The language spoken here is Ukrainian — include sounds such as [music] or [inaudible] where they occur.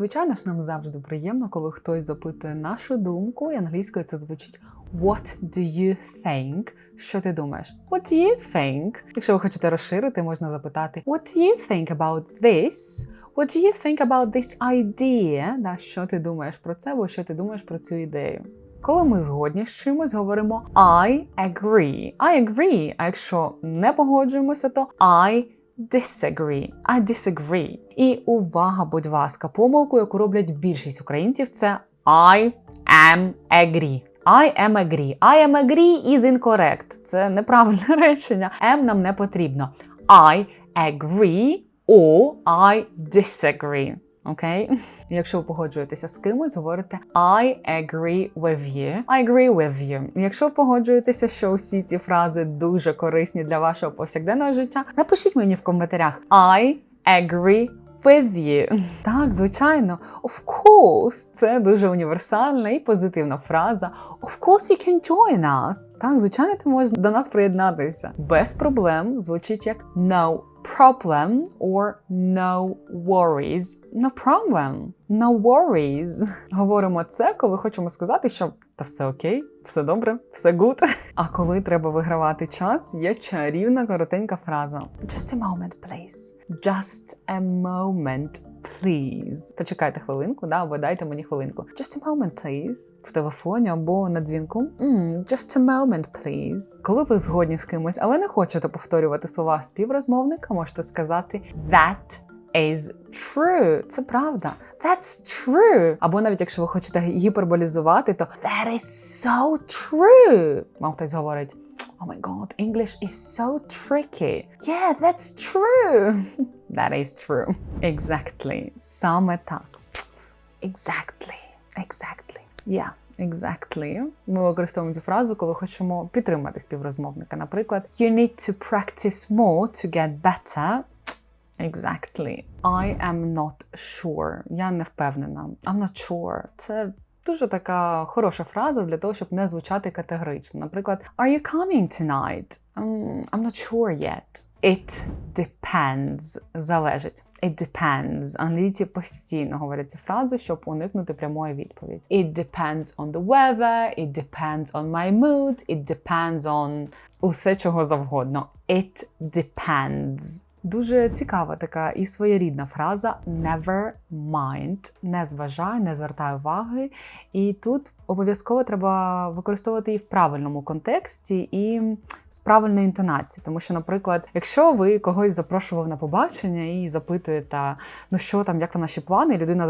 Звичайно ж, нам завжди приємно, коли хтось запитує нашу думку, і англійською це звучить What do you think? Що ти думаєш? What do you think? Якщо ви хочете розширити, можна запитати What do you think about this? What do you think about this idea? Да, що ти думаєш про це, або що ти думаєш про цю ідею? Коли ми згодні з чимось, говоримо I agree. I agree. А якщо не погоджуємося, то I disagree. I disagree. І увага, будь ласка, помилку, яку роблять більшість українців, це I am agree. I am agree. I am agree is incorrect. Це неправильне [laughs] речення. Am нам не потрібно. I agree or I disagree. Окей? [laughs] Якщо ви погоджуєтеся з кимось, говорите I agree with you. I agree with you. Якщо ви погоджуєтеся, що усі ці фрази дуже корисні для вашого повсякденного життя, напишіть мені в коментарях I agree with you. [laughs] Так, звичайно. Of course, це дуже універсальна і позитивна фраза. Of course you can join us. Так, звичайно, ти можеш до нас приєднатися. Без проблем звучить як no problem or no worries. No problem. No worries. [laughs] Говоримо це, коли хочемо сказати, що та все окей, все добре, все good. [laughs] А коли треба вигравати час, є чарівна коротенька фраза. Just a moment, please. Just a moment, please. Почекайте хвилинку, да, або дайте мені хвилинку. Just a moment, please. В телефоні або на дзвінку. Mm, just a moment, please. Коли ви згодні з кимось, але не хочете повторювати слова співрозмовника, можете сказати that is true. Це правда. That's true. Або навіть якщо ви хочете гіперболізувати, то that is so true. Вам хтось говорить. Oh my god, English is so tricky. Yeah, that's true. [laughs] That is true. [laughs] Exactly. Same так. Exactly. Exactly. Yeah. Exactly. Ми використовуємо цю фразу, коли хочемо підтримати співрозмовника. Наприклад, you need to practice more to get better. Exactly. I am not sure. Я не впевнена. I'm not sure. Це дуже така хороша фраза для того, щоб не звучати категорично. Наприклад, Are you coming tonight? Um, I'm not sure yet. It depends. Залежить. It depends. Англійці постійно говорять цю фразу, щоб уникнути прямої відповіді. It depends on the weather, it depends on my mood, it depends on усе чого завгодно. It depends. Дуже цікава така і своєрідна фраза never mind. Не зважай, не звертай уваги. І тут обов'язково треба використовувати її в правильному контексті і з правильною інтонацією. Тому що, наприклад, якщо ви когось запрошував на побачення і запитуєте, ну що там, як там наші плани, і людина